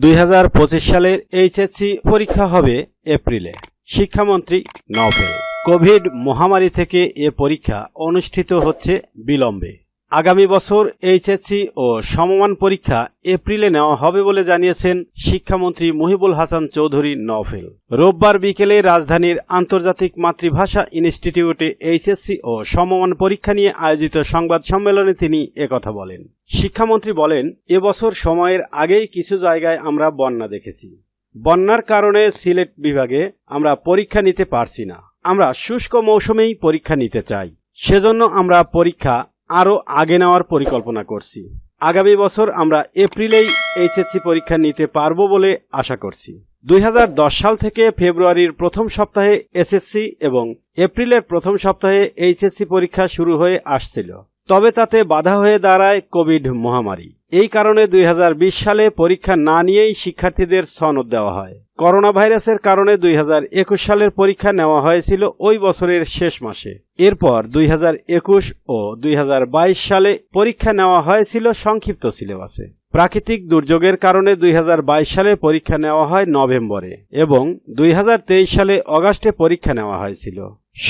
দুই হাজার পঁচিশ সালের এইচএসসি পরীক্ষা হবে এপ্রিলে। শিক্ষামন্ত্রী নভেল কোভিড মহামারী থেকে এ পরীক্ষা অনুষ্ঠিত হচ্ছে বিলম্বে। আগামী বছর এইচএসসি ও সমমান পরীক্ষা এপ্রিলে নেওয়া হবে বলে জানিয়েছেন শিক্ষামন্ত্রী মুহিবুল হাসান চৌধুরী নভেল রোববার বিকেলে রাজধানীর আন্তর্জাতিক মাতৃভাষা ইনস্টিটিউটে এইচএসসি ও সমমান পরীক্ষা নিয়ে আয়োজিত সংবাদ সম্মেলনে তিনি একথা বলেন। শিক্ষামন্ত্রী বলেন এবছর সময়ের আগেই কিছু জায়গায় আমরা বন্যা দেখেছি। বন্যার কারণে সিলেট বিভাগে আমরা পরীক্ষা নিতে পারছি না। আমরা শুষ্ক মৌসুমেই পরীক্ষা নিতে চাই। সেজন্য আমরা পরীক্ষা আরও আগে নেওয়ার পরিকল্পনা করছি। আগামী বছর আমরা এপ্রিলেই এইচএসসি পরীক্ষা নিতে পারব বলে আশা করছি। দুই হাজার দশ সাল থেকে ফেব্রুয়ারির প্রথম সপ্তাহে এসএসসি এবং এপ্রিলের প্রথম সপ্তাহে এইচএসসি পরীক্ষা শুরু হয়ে আসছিল। তবে তাতে বাধা হয়ে দাঁড়ায় কোভিড মহামারী। এই কারণে দুই হাজার বিশ সালে পরীক্ষা না নিয়েই শিক্ষার্থীদের সনদ দেওয়া হয়। করোনা ভাইরাসের কারণে দুই হাজার একুশ সালের পরীক্ষা নেওয়া হয়েছিল ওই বছরের শেষ মাসে। এরপর দুই হাজার একুশ ও দুই হাজার বাইশ সালে পরীক্ষা নেওয়া হয়েছিল সংক্ষিপ্ত সিলেবাসে। প্রাকৃতিক দুর্যোগের কারণে দুই হাজার বাইশ সালে পরীক্ষা নেওয়া হয় নভেম্বরে এবং দুই হাজার তেইশ সালে অগাস্টে পরীক্ষা নেওয়া হয়েছিল।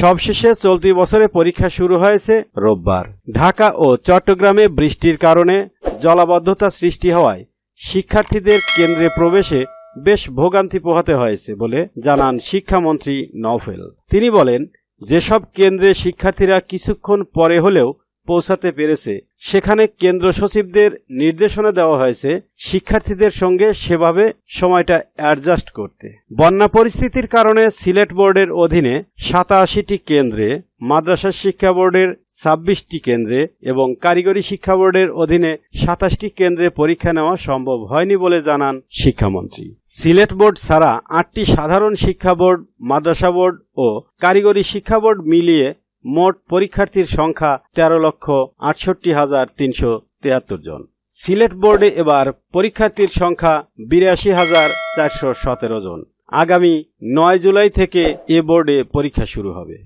সবশেষে চলতি বছরে পরীক্ষা শুরু হয়েছে রোববার। ঢাকা ও চট্টগ্রামে বৃষ্টির কারণে জলাবদ্ধতা সৃষ্টি হওয়ায় শিক্ষার্থীদের কেন্দ্রে প্রবেশে বেশ ভোগান্তি পোহাতে হয়েছে বলে জানান শিক্ষামন্ত্রী নওফেল। তিনি বলেন, যেসব কেন্দ্রে শিক্ষার্থীরা কিছুক্ষণ পরে হলেও পৌঁছাতে পেরেছে। সেখানে কেন্দ্র সচিবদের নির্দেশনা দেওয়া হয়েছে শিক্ষার্থীদের সঙ্গে সেভাবে সময়টা অ্যাডজাস্ট করতে। বন্যা পরিস্থিতির কারণে সিলেট বোর্ডের অধীনে সাতাশিটি কেন্দ্রে, মাদ্রাসা শিক্ষা বোর্ডের ছাব্বিশটি কেন্দ্রে এবং কারিগরি শিক্ষা বোর্ডের অধীনে সাতাশটি কেন্দ্রে পরীক্ষা নেওয়া সম্ভব হয়নি বলে জানান শিক্ষামন্ত্রী। সিলেট বোর্ড ছাড়া আটটি সাধারণ শিক্ষা বোর্ড, মাদ্রাসা বোর্ড ও কারিগরি শিক্ষা বোর্ড মিলিয়ে মোট পরীক্ষার্থীর সংখ্যা তেরো লক্ষ আটষট্টি হাজার তিনশো তিয়াত্তর জন। সিলেট বোর্ডে এবার পরীক্ষার্থীর সংখ্যা বিরাশি হাজার চারশো সতেরো জন। আগামী নয় জুলাই থেকে এ বোর্ডে পরীক্ষা শুরু হবে।